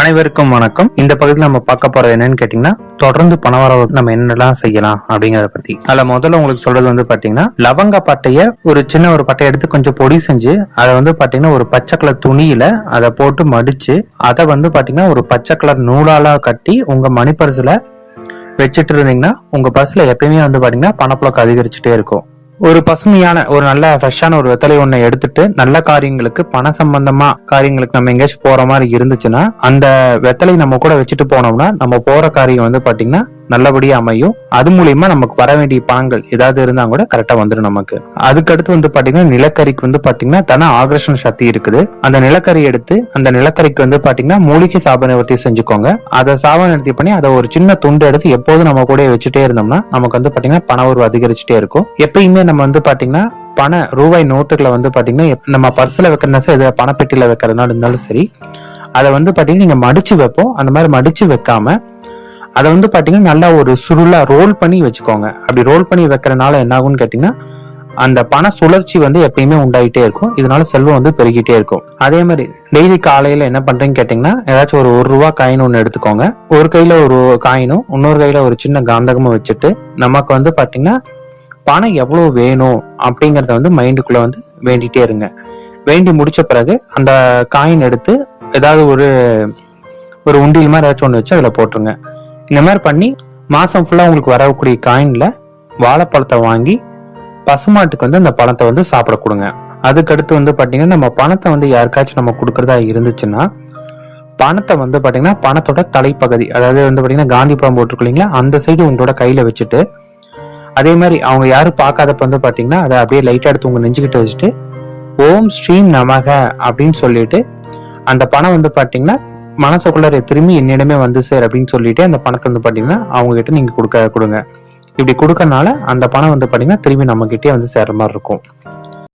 அனைவருக்கும் வணக்கம். இந்த பகுதியில் நம்ம பார்க்க போறது என்னன்னு கேட்டீங்கன்னா தொடர்ந்து பணவரவு நம்ம என்னெல்லாம் செய்யலாம் அப்படிங்கறத பத்தி. அதுல முதல்ல உங்களுக்கு சொல்றது வந்து பாத்தீங்கன்னா லவங்க பட்டைய ஒரு சின்ன ஒரு பட்டையை எடுத்து கொஞ்சம் பொடி செஞ்சு அதை வந்து பாத்தீங்கன்னா ஒரு பச்சை கலர் துணியில அதை போட்டு மடிச்சு அதை வந்து பாத்தீங்கன்னா ஒரு பச்சை கலர் நூலால கட்டி உங்க மணிப்பரிசுல வச்சுட்டு இருந்தீங்கன்னா உங்க பர்ஸ்ல எப்பயுமே வந்து பாத்தீங்கன்னா பணப்புழக்கம் அதிகரிச்சுட்டே இருக்கும். ஒரு பசுமையான ஒரு நல்ல ஃப்ரெஷ்ஷான ஒரு வெத்தலை ஒண்ணை எடுத்துட்டு நல்ல காரியங்களுக்கு பண சம்பந்தமா காரியங்களுக்கு நம்ம எங்கேயாச்சும் போற மாதிரி இருந்துச்சுன்னா அந்த வெத்தலை நம்ம கூட வச்சுட்டு போனோம்னா நம்ம போற காரியம் வந்து பாத்தீங்கன்னா நல்லபடியா அமையும். அது மூலியமா நமக்கு வர வேண்டிய பணங்கள் ஏதாவது இருந்தா கூட கரெக்டா வந்துடும் நமக்கு. அதுக்கடுத்து வந்து பாத்தீங்கன்னா நிலக்கரிக்கு வந்து பாத்தீங்கன்னா தன ஆகர்ஷண சக்தி இருக்குது. அந்த நிலக்கரி எடுத்து அந்த நிலக்கரிக்கு வந்து பாத்தீங்கன்னா மூலிகை சாப நிவர்த்தி செஞ்சுக்கோங்க. அதை சாப நிவர்த்தி பண்ணி அதை ஒரு சின்ன துண்டு எடுத்து எப்போதும் நம்ம கூட வச்சுட்டே இருந்தோம்னா நமக்கு வந்து பாத்தீங்கன்னா பண உருவம் அதிகரிச்சுட்டே இருக்கும். எப்பயுமே நம்ம வந்து பாத்தீங்கன்னா பண ரூபாய் நோட்டுகளை வந்து பாத்தீங்கன்னா நம்ம பர்சில் வைக்கிறதா சரி இது பணப்பெட்டியில வைக்கிறதுனால இருந்தாலும் சரி அதை வந்து பாத்தீங்கன்னா நீங்க மடிச்சு வைப்போம். அந்த மாதிரி மடிச்சு வைக்காம அதை வந்து பார்த்தீங்கன்னா நல்லா ஒரு சுருளா ரோல் பண்ணி வச்சுக்கோங்க. அப்படி ரோல் பண்ணி வைக்கிறனால என்ன ஆகும்னு கேட்டீங்கன்னா அந்த பண சுழற்சி வந்து எப்பயுமே உண்டாயிட்டே இருக்கும். இதனால செல்வம் வந்து பெருகிட்டே இருக்கும். அதே மாதிரி டெய்லி காலையில என்ன பண்றீங்கன்னு கேட்டீங்கன்னா ஏதாச்சும் ஒரு ஒரு ரூபா காயின் ஒன்று எடுத்துக்கோங்க. ஒரு கையில ஒரு காயினும் இன்னொரு கையில ஒரு சின்ன காந்தகமும் வச்சுட்டு நமக்கு வந்து பாத்தீங்கன்னா பணம் எவ்வளவு வேணும் அப்படிங்கறத வந்து மைண்டுக்குள்ள வந்து வேண்டிட்டே இருங்க. வேண்டி முடிச்ச பிறகு அந்த காயின் எடுத்து ஏதாவது ஒரு ஒரு உண்டியல் மாதிரி ஏதாச்சும் ஒன்று வச்சு அதில் போட்டுருங்க. இந்த மாதிரி பண்ணி மாசம் ஃபுல்லா உங்களுக்கு வரக்கூடிய காயின்ல வாழைப்பழத்தை வாங்கி பசுமாட்டுக்கு வந்து அந்த பழத்தை வந்து சாப்பிட கொடுங்க. அதுக்கடுத்து வந்து பாத்தீங்கன்னா நம்ம பணத்தை வந்து யாருக்காச்சும் நம்ம கொடுக்கறதா இருந்துச்சுன்னா பணத்தை வந்து பாத்தீங்கன்னா பணத்தோட தலைப்பகுதி அதாவது வந்து பாத்தீங்கன்னா காந்தி பழம் போட்டிருக்கீங்களா அந்த சைடு உங்களோட கையில வச்சுட்டு அதே மாதிரி அவங்க யாரும் பார்க்காதப்ப வந்து பாத்தீங்கன்னா அதை அப்படியே லைட்டா எடுத்து உங்க நெஞ்சுக்கிட்ட வச்சுட்டு ஓம் ஸ்ரீம் நமக அப்படின்னு சொல்லிட்டு அந்த பணம் வந்து பாத்தீங்கன்னா மனசுக்குள்ளார திரும்பி என்னிடமே வந்து சேர் அப்படின்னு சொல்லிட்டு அந்த பணத்தை வந்து பாத்தீங்கன்னா அவங்க கிட்ட நீங்க கொடுக்க கொடுங்க. இப்படி கொடுக்கறனால அந்த பணம் வந்து பாத்தீங்கன்னா திரும்பி நம்ம கிட்டே வந்து சேர்ற மாதிரி இருக்கும்.